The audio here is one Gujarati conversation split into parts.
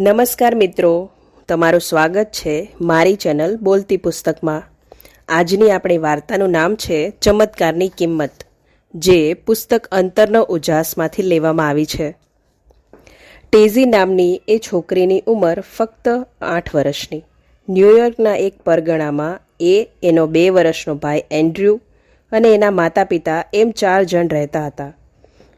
નમસ્કાર મિત્રો. તમારું સ્વાગત છે મારી ચેનલ બોલતી પુસ્તકમાં. આજની આપણી વાર્તાનું નામ છે ચમત્કારની કિંમત, જે પુસ્તક અંતરનો ઉજાસમાંથી લેવામાં આવી છે. ટેઝી નામની એ છોકરીની ઉંમર ફક્ત આઠ વર્ષની. ન્યૂયોર્કના એક પરગણામાં એ, એનો બે વર્ષનો ભાઈ એન્ડ્રુ અને એના માતા પિતા એમ ચાર જણ રહેતા હતા.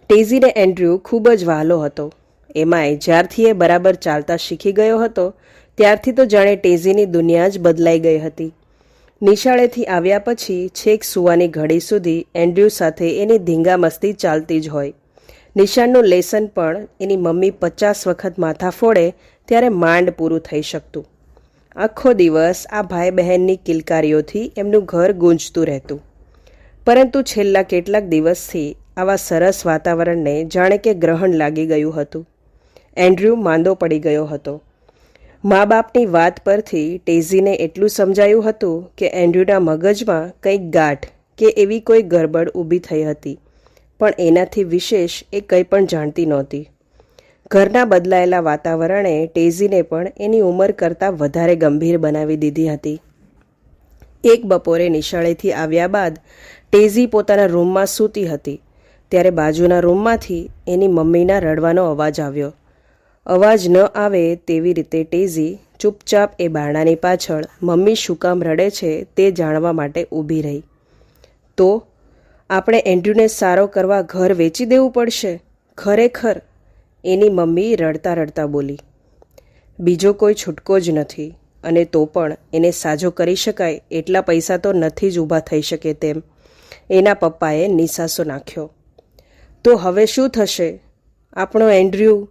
ટેઝીને એન્ડ્રુ ખૂબ જ વહાલો હતો. એમાંય જ્યારથી એ બરાબર ચાલતા શીખી ગયો હતો, ત્યારથી તો જાણે ટેઝીની દુનિયા જ બદલાઈ ગઈ હતી. નિશાળેથી આવ્યા પછી છેક સુવાની ઘડી સુધી એન્ડ્રુ સાથે એની ધીંગા મસ્તી ચાલતી જ હોય. નિશાળનું લેસન પણ એની મમ્મી પચાસ વખત માથા ફોડે ત્યારે માંડ પૂરું થઈ શકતું. આખો દિવસ આ ભાઈ બહેનની કિલકારીઓથી એમનું ઘર ગૂંજતું રહેતું. પરંતુ છેલ્લા કેટલાક દિવસથી આવા સરસ વાતાવરણને જાણે કે ગ્રહણ લાગી ગયું હતું. એન્ડ્રુ માંદો પડી ગયો હતો. મા બાપની વાત પરથી ટેઝીને એટલું સમજાયું હતું કે એન્ડ્રુના મગજમાં કંઈક ગાંઠ કે એવી કોઈ ગરબડ ઊભી થઈ હતી, પણ એનાથી વિશેષ એ કંઈ પણ જાણતી નહોતી. ઘરના બદલાયેલા વાતાવરણે ટેઝીને પણ એની ઉંમર કરતાં વધારે ગંભીર બનાવી દીધી હતી. એક બપોરે નિશાળેથી આવ્યા બાદ ટેઝી પોતાના રૂમમાં સૂતી હતી, ત્યારે બાજુના રૂમમાંથી એની મમ્મીના રડવાનો અવાજ આવ્યો. અવાજ ન આવે તેવી રીતે ટેઝી ચૂપચાપ એ બારણાની પાછળ મમ્મી શું કામ રડે છે તે જાણવા માટે ઊભી રહી. તો આપણે એન્ડ્રુને સારો કરવા ઘર વેચી દેવું પડશે? ખરેખર? એની મમ્મી રડતા રડતા બોલી. બીજો કોઈ છૂટકો જ નથી અને તો પણ એને સાજો કરી શકાય એટલા પૈસા તો નથી જ ઊભા થઈ શકે તેમ. એના પપ્પાએ નિસાસો નાખ્યો. તો હવે શું થશે? આપણો એન્ડ્રુ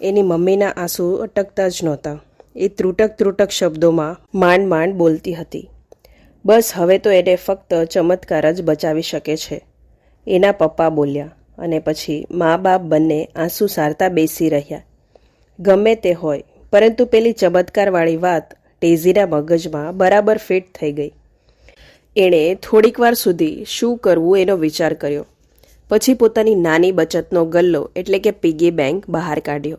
એની મમ્મીના આંસુ અટકતા જ નહોતા. એ ત્રુટક ત્રુટક શબ્દોમાં માંડ માંડ બોલતી હતી. બસ હવે તો એને ફક્ત ચમત્કાર જ બચાવી શકે છે. એના પપ્પા બોલ્યા અને પછી મા બાપ બંને આંસુ સારતા બેસી રહ્યા. ગમે તે હોય, પરંતુ પેલી ચમત્કારવાળી વાત ટેઝીના મગજમાં બરાબર ફિટ થઈ ગઈ. એણે થોડીકવાર સુધી શું કરવું એનો વિચાર કર્યો. પછી પોતાની નાની બચતનો ગલ્લો એટલે કે પીગી બેંક બહાર કાઢ્યો.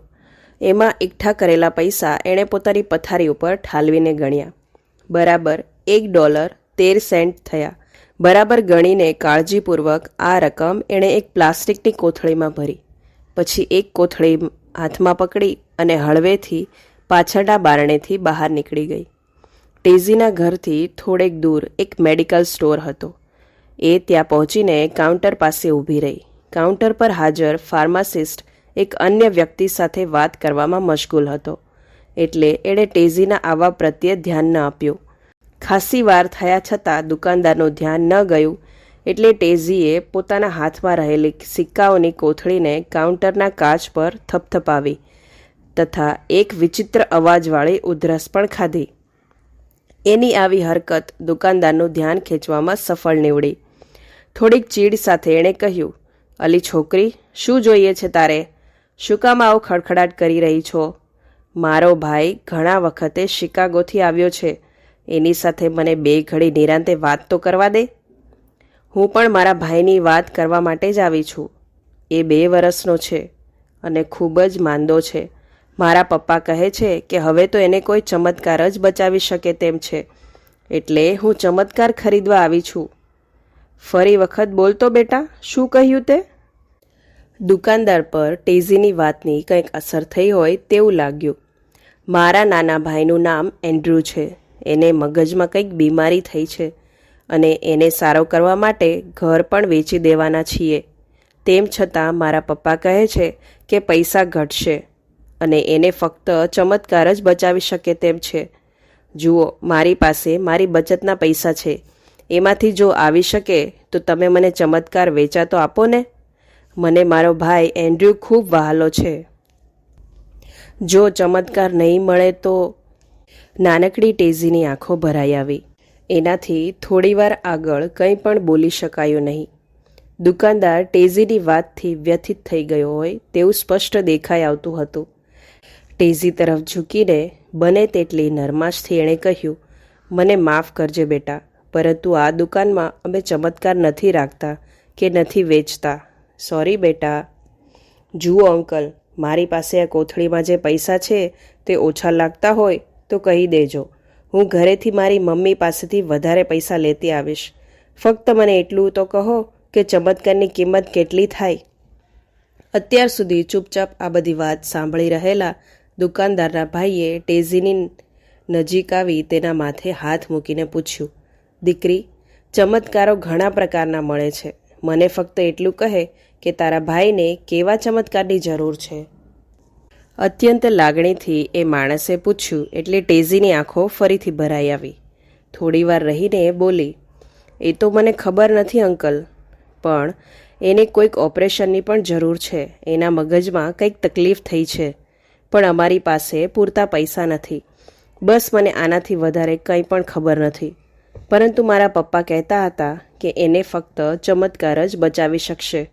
એમાં એકઠા કરેલા પૈસા એણે પોતાની પથારી ઉપર ઠાલવીને ગણ્યા. બરાબર એક ડોલર તેર સેન્ટ થયા. બરાબર ગણીને કાળજીપૂર્વક આ રકમ એણે એક પ્લાસ્ટિકની કોથળીમાં ભરી. પછી એક કોથળી હાથમાં પકડી અને હળવેથી પાછળના બારણેથી બહાર નીકળી ગઈ. ટેઝીના ઘરથી થોડેક દૂર એક મેડિકલ સ્ટોર હતો. એ ત્યાં પહોંચીને કાઉન્ટર પાસે ઊભી રહી. કાઉન્ટર પર હાજર ફાર્માસિસ્ટ એક અન્ય વ્યક્તિ સાથે વાત કરવામાં મશગુલ હતો. એટલે એણે ટેઝીના આવવા પ્રત્યે ધ્યાન ન આપ્યું. ખાસી વાર થયા છતાં દુકાનદારનું ધ્યાન ન ગયું એટલે ટેઝીએ પોતાના હાથમાં રહેલી સિક્કાઓની કોથળીને કાઉન્ટરના કાચ પર થપથપાવી તથા એક વિચિત્ર અવાજવાળી ઉધરસ પણ ખાધી. એની આવી હરકત દુકાનદારનું ધ્યાન ખેંચવામાં સફળ નીવડી. થોડીક ચીડ સાથે એણે કહ્યું, અલી છોકરી, શું જોઈએ છે તારે? શું કામ આવો ખડખડાટ કરી રહી છો? મારો ભાઈ ઘણા વખતે શિકાગોથી આવ્યો છે. એની સાથે મને બે ઘડી નિરાંતે વાત તો કરવા દે. હું પણ મારા ભાઈની વાત કરવા માટે જ આવી છું. એ બે વર્ષનો છે અને ખૂબ જ માંદો છે. મારા પપ્પા કહે છે કે હવે તો એને કોઈ ચમત્કાર જ બચાવી શકે તેમ છે. એટલે હું ચમત્કાર ખરીદવા આવી છું. ફરી વખત બોલતો બેટા, શું કહ્યું તે? દુકાનદાર પર ટેઝીની વાતની કંઈક અસર થઈ હોય તેવું લાગ્યું. મારા નાના ભાઈનું નામ એન્ડ્રુ છે. એને મગજમાં કંઈક બીમારી થઈ છે અને એને સારો કરવા માટે ઘર પણ વેચી દેવાના છીએ. તેમ છતાં મારા પપ્પા કહે છે કે પૈસા ઘટશે અને એને ફક્ત ચમત્કાર જ બચાવી શકે તેમ છે. જુઓ, મારી પાસે મારી બચતના પૈસા છે. એમાંથી જો આવી શકે તો તમે મને ચમત્કાર વેચાતો આપો ને. મને મારો ભાઈ એન્ડ્રુ ખૂબ વહાલો છે. જો ચમત્કાર નહીં મળે તો નાનકડી ટેઝીની આંખો ભરાઈ આવી. એનાથી થોડીવાર આગળ કંઈ પણ બોલી શકાયું નહીં. દુકાનદાર ટેઝીની વાતથી વ્યથિત થઈ ગયો હોય તેવું સ્પષ્ટ દેખાઈ આવતું હતું. ટેઝી તરફ ઝૂકીને બને તેટલી નરમાશથી એણે કહ્યું, મને માફ કરજે બેટા, પરંતુ આ દુકાનમાં અમે ચમત્કાર નથી રાખતા કે નથી વેચતા. સોરી બેટા. જુઓ અંકલ, મારી પાસે આ કોથળીમાં જે પૈસા છે તે ઓછા લાગતા હોય તો કહી દેજો. હું ઘરેથી મારી મમ્મી પાસેથી વધારે પૈસા લેતી આવીશ. ફક્ત મને એટલું તો કહો કે ચમત્કારની કિંમત કેટલી થાય. અત્યાર સુધી ચૂપચાપ આ બધી વાત સાંભળી રહેલા દુકાનદારના ભાઈએ ટેઝીની નજીક આવી તેના માથે હાથ મૂકીને પૂછ્યું, દીકરી, ચમત્કારો ઘણા પ્રકારના મળે છે. મને ફક્ત એટલું કહે કે તારા ભાઈને કેવા ચમત્કારની જરૂર છે? અત્યંત લાગણીથી એ માણસે પૂછ્યું, એટલે ટેઝીની આંખો ફરીથી ભરાઈ આવી. થોડીવાર રહીને બોલી, એ તો મને ખબર નથી અંકલ, પણ એને કોઈક ઓપરેશનની પણ જરૂર છે. એના મગજમાં કંઈક તકલીફ થઈ છે, પણ અમારી પાસે પૂરતા પૈસા નથી. બસ મને આનાથી વધારે કંઈ પણ ખબર નથી. પરંતુ મારા પપ્પા કહેતા હતા કે એને ફક્ત ચમત્કાર જ બચાવી શકશે.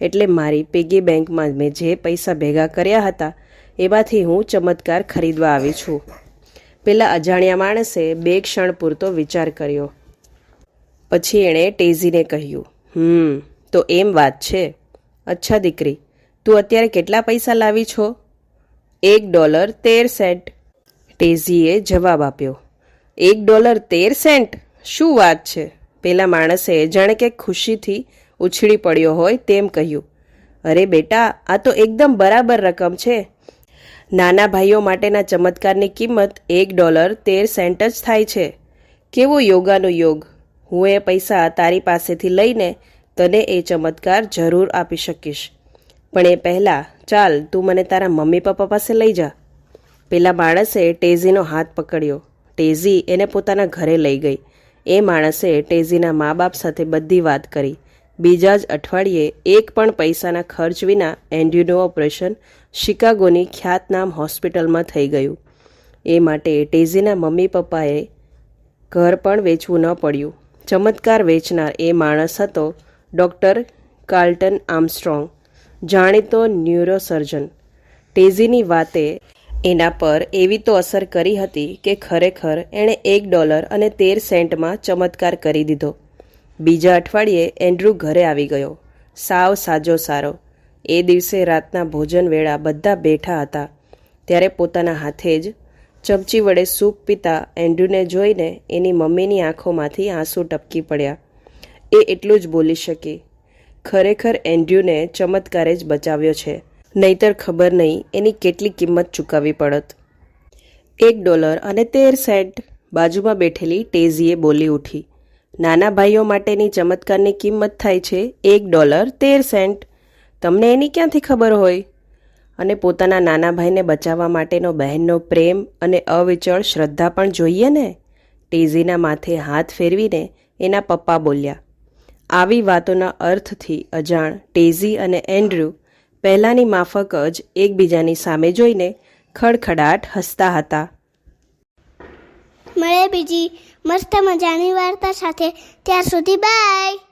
એટલે મારી પીગી બેંકમાં મેં જે પૈસા ભેગા કર્યા હતા, એમાંથી હું ચમત્કાર ખરીદવા આવી છું. પેલા અજાણ્યા માણસે બે ક્ષણ પૂરતો વિચાર કર્યો. પછી એણે ટેઝીને કહ્યું, હમ, તો એમ વાત છે. અચ્છા દીકરી, તું અત્યારે કેટલા પૈસા લાવી છો? એક ડોલર તેર સેન્ટ. ટેઝીએ જવાબ આપ્યો, એક ડોલર તેર સેન્ટ? શું વાત છે? પેલા માણસે જાણે કે ખુશીથી ઉછળી પડ્યો હોય તેમ કહ્યું. અરે બેટા, આ તો એકદમ બરાબર રકમ છે. નાના ભાઈઓ માટેના ચમત્કારની કિંમત એક ડોલર તેર સેન્ટ જ થાય છે. કેવો યોગાનો યોગ? હું એ પૈસા તારી પાસેથી લઈને તને એ ચમત્કાર જરૂર આપી શકીશ. પણ એ પહેલાં ચાલ, તું મને તારા મમ્મી પપ્પા પાસે લઈ જા. પેલા માણસે ટેઝીનો હાથ પકડ્યો. ટેઝી એને પોતાના ઘરે લઈ ગઈ. એ માણસે ટેઝીના મા બાપ સાથે બધી વાત કરી. બીજા જ અઠવાડિયે એક પણ પૈસાના ખર્ચ વિના એન્ડ્યુનું ઓપરેશન શિકાગોની ખ્યાતનામ હોસ્પિટલમાં થઈ ગયું. એ માટે ટેઝીના મમ્મી પપ્પાએ ઘર પણ વેચવું ન પડ્યું. ચમત્કાર વેચનાર એ માણસ હતો ડૉક્ટર કાર્લ્ટન આર્મસ્ટ્રોંગ, જાણીતો ન્યુરોસર્જન. ટેઝીની વાતે એના પર એવી તો અસર કરી હતી કે ખરેખર એણે એક ડોલર અને તેર સેન્ટમાં ચમત્કાર કરી દીધો. બીજા અઠવાડિયે એન્ડ્રુ ઘરે આવી ગયો. સાવ સાજો સારો. એ દિવસે રાતના ભોજન વેળા બધા બેઠા હતા. ત્યારે પોતાના હાથે જ ચમચી વડે સૂપ પીતા એન્ડ્રુને જોઈને એની મમ્મીની આંખોમાંથી આંસુ ટપકી પડ્યા. એ એટલું જ બોલી શકી. ખરેખર એન્ડ્રુને ચમત્કારે જ બચાવ્યો છે. નહીતર ખબર નહીં એની કેટલી કિંમત ચૂકવવી પડત. એક ડોલર અને તેર સેન્ટ બાજુમાં બેઠેલી ટેઝીએ બોલી ઉઠી. નાના ભાઈઓ માટેની ચમત્કારની કિંમત થાય છે એક ડોલર તેર સેન્ટ. તમને એની ક્યાંથી ખબર હોય? અને પોતાના નાના ભાઈને બચાવવા માટેનો બહેનનો પ્રેમ અને અવિચળ શ્રદ્ધા પણ જોઈએ ને? ટેઝીના માથે હાથ ફેરવીને એના પપ્પા બોલ્યા, આવી વાતોના અર્થથી અજાણ ટેઝી અને એન્ડ્રુ પહેલાંની માફક જ એકબીજાની સામે જોઈને ખડખડાટ હસતા હતા. મળે બીજી મસ્ત મજાની વાર્તા સાથે. ત્યાર સુધી બાય.